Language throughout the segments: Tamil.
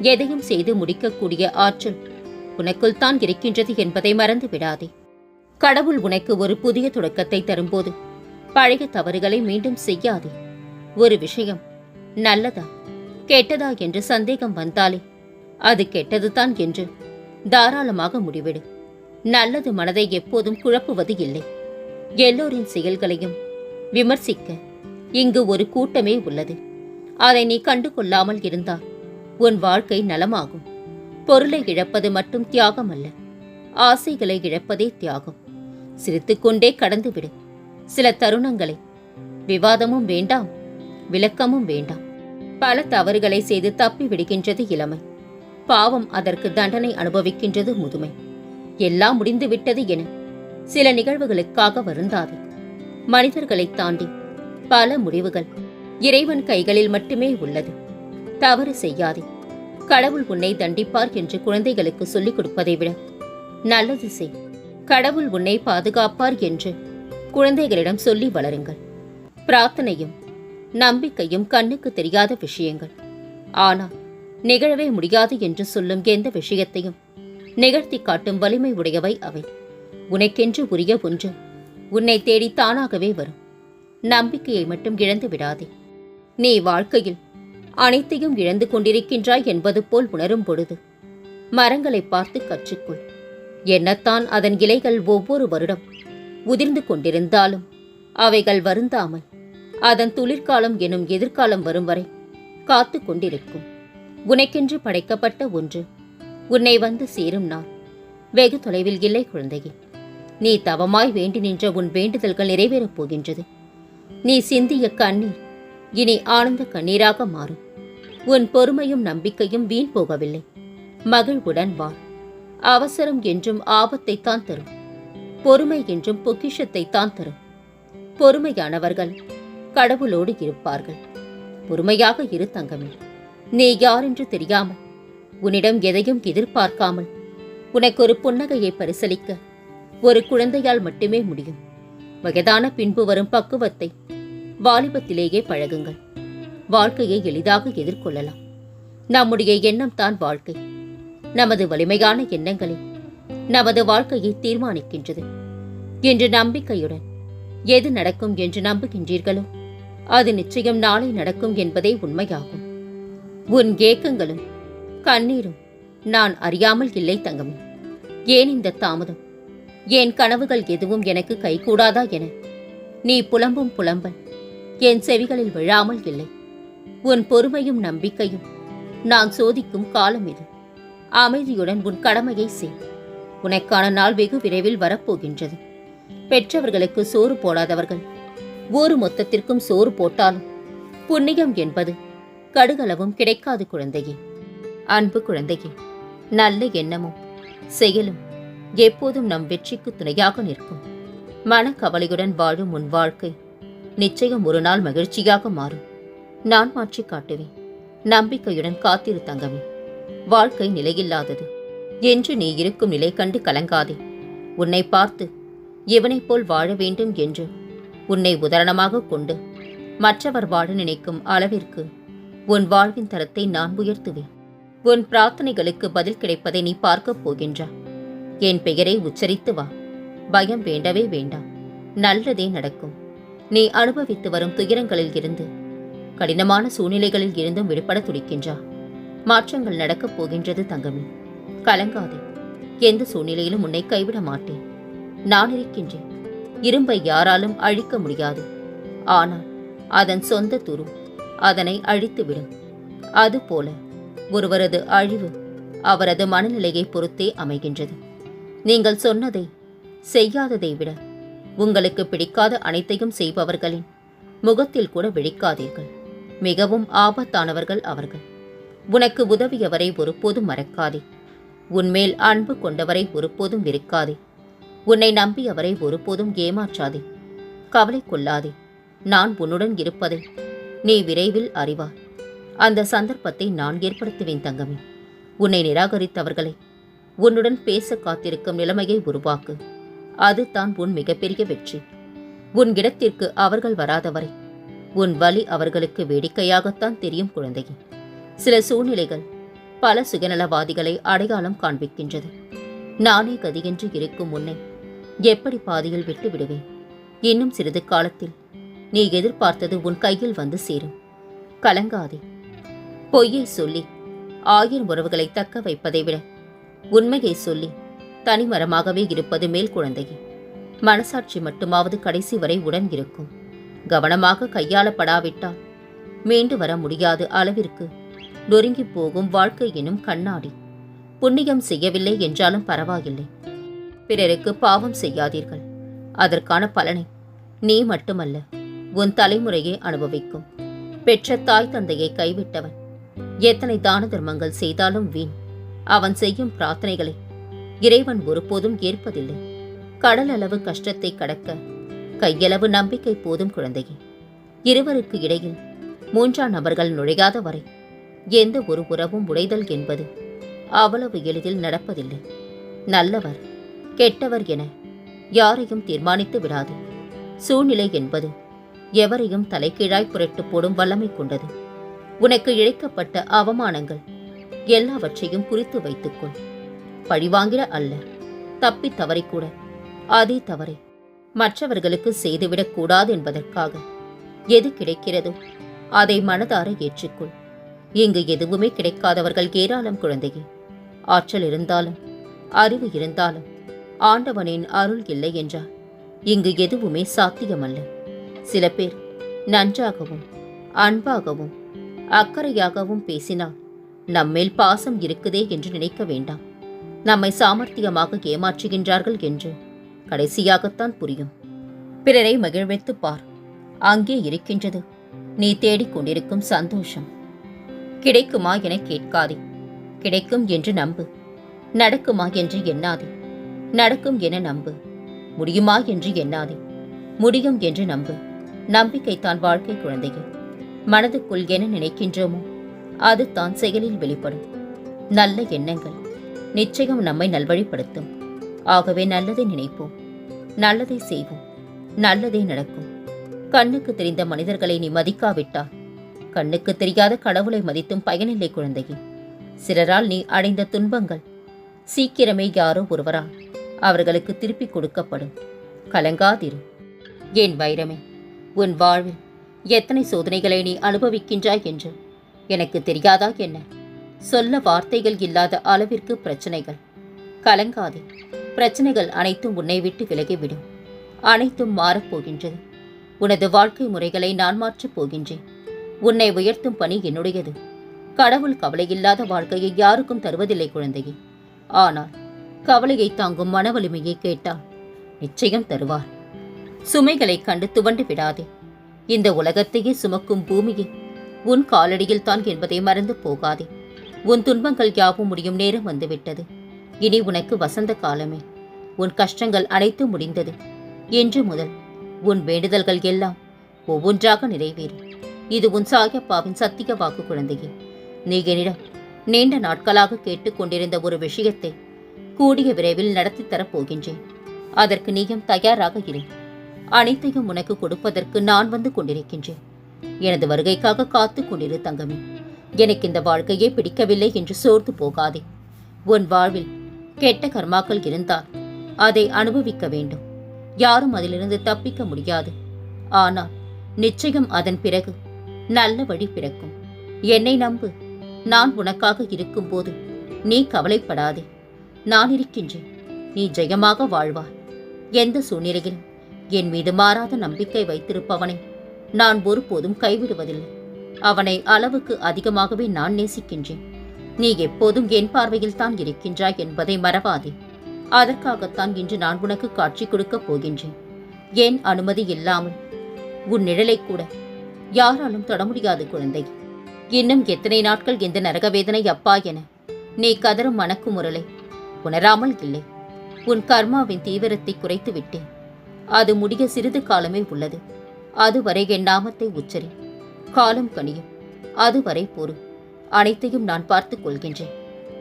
எதையும் செய்து முடிக்கக்கூடிய ஆற்றல் உனக்குள் தான் இருக்கின்றது என்பதை மறந்து விடாதே கடவுள் உனக்கு ஒரு புதிய தொடக்கத்தை தரும்போது பழைய தவறுகளை மீண்டும் செய்யாதே. ஒரு விஷயம் நல்லதா கெட்டதா என்று சந்தேகம் வந்தாலே அது கெட்டதுதான் என்று தாராளமாக முடிவிடு. நல்லது மனதை எப்போதும் குழப்புவது இல்லை. எல்லோரின் செயல்களையும் விமர்சிக்க இங்கு ஒரு கூட்டமே உள்ளது. அதை நீ கண்டு கொள்ளாமல் இருந்தால் உன் வாழ்க்கை நலமாகும். பொருளை இழப்பது மட்டும் தியாகம் அல்ல ஆசைகளை இழப்பதே தியாகம். சிரித்துக்கொண்டே கடந்துவிடு. சில தருணங்களை. விவாதமும் வேண்டாம். விளக்கமும் வேண்டாம். பல தவறுகளை செய்து தப்பி விடுகின்றது இளமை. பாவம் அதற்கு தண்டனை அனுபவிக்கின்றது முதுமை. எல்லாம் முடிந்து விட்டது என சில நிகழ்வுகளுக்காக வருந்தாதே. மனிதர்களைத் தாண்டி பல முடிவுகள் இறைவன் கைகளில் மட்டுமே உள்ளது. தவறு செய்யாதே. கடவுள் உன்னை தண்டிப்பார் என்று குழந்தைகளுக்கு சொல்லிக் கொடுப்பதை விட. நல்லது செய். கடவுள் உன்னை பாதுகாப்பார் என்று குழந்தைகளிடம் சொல்லி வளருங்கள். பிரார்த்தனையும் நம்பிக்கையும் கண்ணுக்கு தெரியாத விஷயங்கள். ஆனால் நிகழவே முடியாது என்று சொல்லும் எந்த விஷயத்தையும் நிகழ்த்தி காட்டும் வலிமை உடையவை அவை. உனக்கென்று உரிய ஒன்று உன்னை தேடி தானாகவே வரும். நம்பிக்கையை மட்டும் இழந்து விடாதே. நீ வாழ்க்கையில் அனைத்தையும் இழந்து கொண்டிருக்கின்றாய் என்பது போல் உணரும் பொழுது மரங்களை பார்த்து கற்றுக்கொள். என்னத்தான் அதன் இலைகள் ஒவ்வொரு வருடம் உதிர்ந்து கொண்டிருந்தாலும் அவைகள் வருந்தாமல் அதன் துளிர்காலம் எனும் எதிர்காலம் வரும் வரை காத்து கொண்டிருக்கும். உனக்கென்று படைக்கப்பட்ட ஒன்று உன்னை வந்து சேரும் நாள் வெகு தொலைவில் இல்லை குழந்தையே நீ தவமாய் வேண்டி நின்ற உன் வேண்டுதல்கள் நிறைவேறப் போகின்றது. நீ சிந்திய கண்ணீர் இனி ஆனந்த கண்ணீராக மாறும். உன் பொறுமையும் நம்பிக்கையும் வீண் போகவில்லை. மகிழ்வுடன் வா. அவசரம் என்றும் ஆபத்தைத்தான் தரும். பொறுமை என்றும் பொக்கிஷத்தைத்தான் தரும். பொறுமையானவர்கள் கடவுளோடு இருப்பார்கள். பொறுமையாக இரு தங்கமே. நீ யாரென்று தெரியாமல் உன்னிடம் எதையும் எதிர்பார்க்காமல் உனக்கு ஒரு புன்னகையை பரிசலிக்க ஒரு குழந்தையால் மட்டுமே முடியும். வயதான பின்பு வரும் பக்குவத்தை வாலிபத்திலேயே பழகுங்கள். வாழ்க்கையை எளிதாக எதிர்கொள்ளலாம். நம்முடைய எண்ணம் தான் வாழ்க்கை. நமது வலிமையான எண்ணங்களே நமது வாழ்க்கையை தீர்மானிக்கின்றது. என்று நம்பிக்கையுடன் எது நடக்கும் என்று நம்புகின்றீர்களோ அது நிச்சயம் நாளை நடக்கும் என்பதே உண்மையாகும். உன் ஏக்கங்களும் கண்ணீரும் நான் அறியாமல் இல்லை தங்கமே. ஏன் இந்த தாமதம்? என் கனவுகள் எதுவும் எனக்கு கைகூடாதா என? நீ புலம்பும் புலம்பல் என் செவிகளில் விழாமல் இல்லை. உன் பொறுமையும் நம்பிக்கையும் நான் சோதிக்கும் காலம் இது. அமைதியுடன் உன் கடமையை செய். உனக்கான நாள் வெகு விரைவில் வரப்போகின்றது. பெற்றவர்களுக்கு சோறு போடாதவர்கள். ஒரு மொத்தத்திற்கும் சோறு போட்டாலும் புண்ணியம் என்பது கடுகளவும் கிடைக்காது குழந்தையே. அன்பு குழந்தையே நல்ல எண்ணமும் செயலும் எப்போதும் நம் வெற்றிக்கு துணையாக நிற்கும். மனக்கவலையுடன் வாழும் உன் வாழ்க்கை நிச்சயம் ஒரு நாள் மகிழ்ச்சியாக மாறும். நான் மாற்றி காட்டுவேன். நம்பிக்கையுடன் காத்திரு தங்கமே. வாழ்க்கை நிலையில்லாதது. என்று நீ இருக்கும் நிலை கண்டு கலங்காதே. உன்னை பார்த்து இவனைப் போல் வாழ வேண்டும் என்று உன்னை உதாரணமாக கொண்டு மற்றவர் வாழ நினைக்கும் அளவிற்கு உன் வாழ்வின் தரத்தை நான் உயர்த்துவேன். உன் பிரார்த்தனைகளுக்கு பதில் கிடைப்பதை நீ பார்க்கப் போகின்றாய் என் பெயரை உச்சரித்து வா. பயம் வேண்டவே வேண்டாம். நல்லதே நடக்கும். நீ அனுபவித்து வரும் துயரங்களில் இருந்து கடினமான சூழ்நிலைகளில் இருந்தும் விடுபட துடிக்கின்றா மாற்றங்கள் நடக்கப் போகின்றது தங்கமே. கலங்காதே. எந்த சூழ்நிலையிலும் உன்னை கைவிட மாட்டேன். நான் இருக்கின்றேன். இரும்பை யாராலும் அழிக்க முடியாது. ஆனால் அதன் சொந்த துரு அதனை அழித்துவிடும். அதுபோல ஒருவரது அழிவு அவரது மனநிலையை பொறுத்தே அமைகின்றது. நீங்கள் சொன்னதை செய்யாததை விட உங்களுக்கு பிடிக்காத அனைத்தையும் செய்பவர்களின் முகத்தில் கூட விழிக்காதீர்கள். மிகவும் ஆபத்தானவர்கள் அவர்கள். உனக்கு உதவியவரை ஒருபோதும் மறக்காதே. உன்மேல் அன்பு கொண்டவரை ஒருபோதும் வெறுக்காதே. உன்னை நம்பியவரை ஒருபோதும் ஏமாற்றாதே. கவலை கொள்ளாதே. நான் உன்னுடன் இருப்பதை நீ விரைவில் அறிவார் அந்த சந்தர்ப்பத்தை நான் ஏற்படுத்துவேன் தங்கமே. உன்னை நிராகரித்தவர்களை உன்னுடன் பேச காத்திருக்கும் நிலைமையை உருவாக்கு. அதுதான் உன் மிகப்பெரிய வெற்றி. உன் இடத்திற்கு அவர்கள் வராதவரை உன் வழி அவர்களுக்கு வேடிக்கையாகத்தான் தெரியும் குழந்தையே. சில சூழ்நிலைகள் பல சுயநலவாதிகளை அடையாளம் காண்பிக்கின்றது. நானே கதியென்று இருக்கும் முன்னே எப்படி பாதியில் விட்டு விடுவேன்? இன்னும் சிறிது காலத்தில் நீ எதிர்பார்த்தது உன் கையில் வந்து சேரும். கலங்காதே. பொய்யை சொல்லி ஆயிரம் உறவுகளை தக்க வைப்பதை விட உண்மையை சொல்லி தனிமரமாகவே இருப்பது மேல் குழந்தையே. மனசாட்சி மட்டுமாவது கடைசி வரை உடன் இருக்கும். கவனமாக கையாளப்படாவிட்டால் மீண்டு வர முடியாத அளவிற்கு நொறுங்கி போகும் வாழ்க்கை எனும் கண்ணாடி. புண்ணியம் செய்யவில்லை என்றாலும் பரவாயில்லை. பிறருக்கு பாவம் செய்யாதீர்கள். அதற்கான பலனை நீ மட்டுமல்ல உன் தலைமுறையே அனுபவிக்கும். பெற்ற தாய் தந்தையை கைவிட்டவன் எத்தனை தான தர்மங்கள் செய்தாலும் வீண். அவன் செய்யும் பிரார்த்தனைகளை இறைவன் ஒருபோதும் ஏற்பதில்லை. கடல் அளவு கஷ்டத்தை கடக்க கையளவு நம்பிக்கை போதும் குழந்தையே. இருவருக்கு இடையில் மூன்றாம் நபர்கள் நுழையாத வரை எந்த ஒரு உறவும் உடைதல் என்பது அவ்வளவு எளிதில் நடப்பதில்லை. நல்லவர் கெட்டவர் என யாரையும் தீர்மானித்து விடாது. சூழ்நிலை என்பது எவரையும் தலைகீழாய் புரட்டு போடும் வல்லமை கொண்டது. உனக்கு இழைக்கப்பட்ட அவமானங்கள் எல்லாவற்றையும் குறித்து வைத்துக்கொள். பழிவாங்கிட அல்ல தப்பி தவறிக்கூட அதே தவறை மற்றவர்களுக்கு செய்துவிடக் கூடாது என்பதற்காக. எது கிடைக்கிறதோ அதை மனதார ஏற்றுக்கொள். இங்கு எதுவுமே கிடைக்காதவர்கள் ஏராளம் குழந்தையே. ஆற்றல் இருந்தாலும் அறிவு இருந்தாலும் ஆண்டவனின் அருள் இல்லை என்றால் இங்கு எதுவுமே சாத்தியமல்ல. சில பேர் நன்றாகவும் அன்பாகவும் அக்கறையாகவும் பேசினால் நம்மேல் பாசம் இருக்குதே என்று நினைக்க வேண்டாம். நம்மை சாமர்த்தியமாக ஏமாற்றுகின்றார்கள் என்று கடைசியாகத்தான் புரியும். பிறரை மகிழ்வித்து பார். அங்கே இருக்கின்றது. நீ தேடிக் கொண்டிருக்கும் சந்தோஷம். கிடைக்குமா என கேட்காதே. கிடைக்கும் என்று நம்பு. நடக்குமா என்று எண்ணாதே. நடக்கும் என நம்பு. முடியுமா என்று எண்ணாதே. முடியும் என்று நம்பு. நம்பிக்கை தான் வாழ்க்கை குழந்தைகள் மனதுக்குள் என்ன நினைக்கின்றோமோ அது தான் செயலில் வெளிப்படும். நல்ல எண்ணங்கள் நிச்சயம் நம்மை நல்வழிப்படுத்தும். ஆகவே நல்லதை நினைப்போம். நல்லதை செய்வோம். நல்லதே நடக்கும். கண்ணுக்கு தெரிந்த மனிதர்களை நீ மதிக்காவிட்டால் கண்ணுக்கு தெரியாத கடவுளை மதித்தும் பயனில்லை குழந்தையே. சிலரால் நீ அடைந்த துன்பங்கள். சீக்கிரமே யாரோ ஒருவரால் அவர்களுக்கு திருப்பிக் கொடுக்கப்படும். கலங்காதிரு. என் வைரமே உன் வாழ்வில் எத்தனை சோதனைகளை நீ அனுபவிக்கின்றாய் என்று. எனக்கு தெரியாதா என்ன? சொல்ல வார்த்தைகள் இல்லாத அளவிற்கு பிரச்சனைகள். கலங்காதே. பிரச்சனைகள் அனைத்தும் உன்னை விட்டு விலகிவிடும் அனைத்தும் மாறப்போகின்றது உனது வாழ்க்கை முறைகளை நான் மாற்றப் போகின்றேன். உன்னை உயர்த்தும் பணி என்னுடையது. கடவுள் கவலையில்லாத வாழ்க்கையை யாருக்கும் தருவதில்லை குழந்தையே. ஆனால் கவலையை தாங்கும் மன வலிமையை கேட்டால் நிச்சயம் தருவார். சுமைகளை கண்டு துவண்டு விடாதே. இந்த உலகத்தையே சுமக்கும் பூமியை உன் காலடியில் தான் என்பதை மறந்து போகாதே. உன் துன்பங்கள் யாவும் முடியும் நேரம் வந்துவிட்டது. இனி உனக்கு வசந்த காலமே. உன் கஷ்டங்கள் அனைத்து முடிந்தது. என்று முதல் உன் வேண்டுதல்கள் எல்லாம் ஒவ்வொன்றாக நிறைவேறும் இது உன் சாயப்பாவின் சத்திய வாக்கு குழந்தையே. நீ என்னிடம் நீண்ட நாட்களாக கேட்டுக்கொண்டிருந்த ஒரு விஷயத்தை கூடிய விரைவில் நடத்தித் தரப் போகின்றேன். அதற்கு நீயும் தயாராக இரு. அனைத்தையும் உனக்கு கொடுப்பதற்கு நான் வந்து கொண்டிருக்கின்றேன். எனது வருகைக்காக காத்து கொண்டிரு தங்கமே. எனக்கு இந்த வாழ்க்கையே பிடிக்கவில்லை என்று சோர்ந்து போகாதே. உன் வாழ்வில் கெட்ட கர்மாக்கள் இருந்தால் அதை அனுபவிக்க வேண்டும். யாரும் அதிலிருந்து தப்பிக்க முடியாது. ஆனால் நிச்சயம் அதன் பிறகு நல்ல வழி பிறக்கும். என்னை நம்பு நான் உனக்காக இருக்கும்போது நீ கவலைப்படாதே. நான் இருக்கின்றேன் நீ ஜெயமாக வாழ்வாய். எந்த சூழ்நிலையிலும் என் மீது மாறாத நம்பிக்கை வைத்திருப்பவனை நான் ஒருபோதும் கைவிடுவதில்லை. அவனை அளவுக்கு அதிகமாகவே நான் நேசிக்கின்றேன். நீ எப்போதும் என் பார்வையில் தான் இருக்கின்றாய் என்பதை மறவாதே. அதற்காகத்தான் இன்று நான் உனக்கு காட்சி கொடுக்கப் போகின்றேன். என் அனுமதி இல்லாமல்? உன் நிழலை கூட. யாராலும் தொட முடியாது குழந்தை. இன்னும் எத்தனை நாட்கள் இந்த நரகவேதனை அப்பா என. நீ கதறும் மணக்கு முரலை உணராமல் இல்லை. உன் கர்மாவின் தீவிரத்தை குறைத்து விட்டேன். அது முடிய சிறிது காலமே உள்ளது. அதுவரை என் நாமத்தை உச்சரி காலம் கனியும். அதுவரை பொறு. அனைத்தையும் நான் பார்த்துக் கொள்கின்றேன்.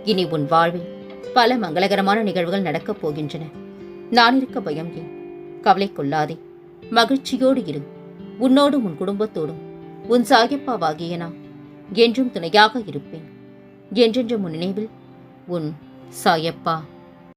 இனி உன் வாழ்வில் பல மங்களகரமான நிகழ்வுகள் நடக்கப் போகின்றன. நான் இருக்க பயம் ஏன்? கவலை கொள்ளாதே. மகிழ்ச்சியோடு இரு. உன்னோடும் உன் குடும்பத்தோடும். உன் சாகிப்பாவாகிய நான் என்றும் துணையாக இருப்பேன். என்றென்றும் உன் நினைவில் உன் சாயப்பா.